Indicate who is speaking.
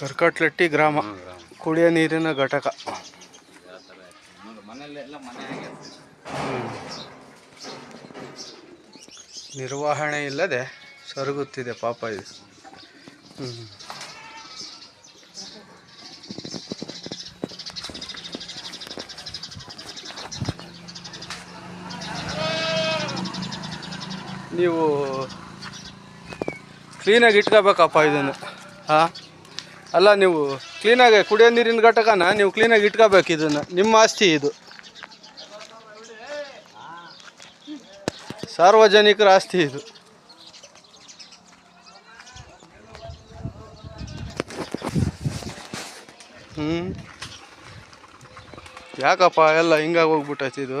Speaker 1: ಕರ್ಕಟ್ಲಟ್ಟಿ ಗ್ರಾಮ. ಕುಡಿಯೋ ನೀರಿನ ಘಟಕ. ನಿರ್ವಹಣೆ ಇಲ್ಲದೆ ಸರಗುತ್ತಿದೆ ಪಾಪ ಇದು. ಹ್ಞೂ ನೀವು ಕ್ಲೀನಾಗಿ ಇಟ್ಕೋಬೇಕಪ್ಪ ಇದನ್ನು. ಹಾಂ? ಅಲ್ಲ, ನೀವು ಕ್ಲೀನಾಗಿ ಕುಡಿಯೋ ನೀರಿನ ಘಟಕನ ನೀವು ಕ್ಲೀನಾಗಿ ಇಟ್ಕೋಬೇಕು ಇದನ್ನು. ನಿಮ್ಮ ಆಸ್ತಿ ಇದು. ಸಾರ್ವಜನಿಕರ ಆಸ್ತಿ ಇದು. ಹ್ಞೂ ಯಾಕಪ್ಪ, ಎಲ್ಲ ಹಿಂಗಾಗಿ ಹೋಗ್ಬಿಟ್ಟೈತಿ ಇದು?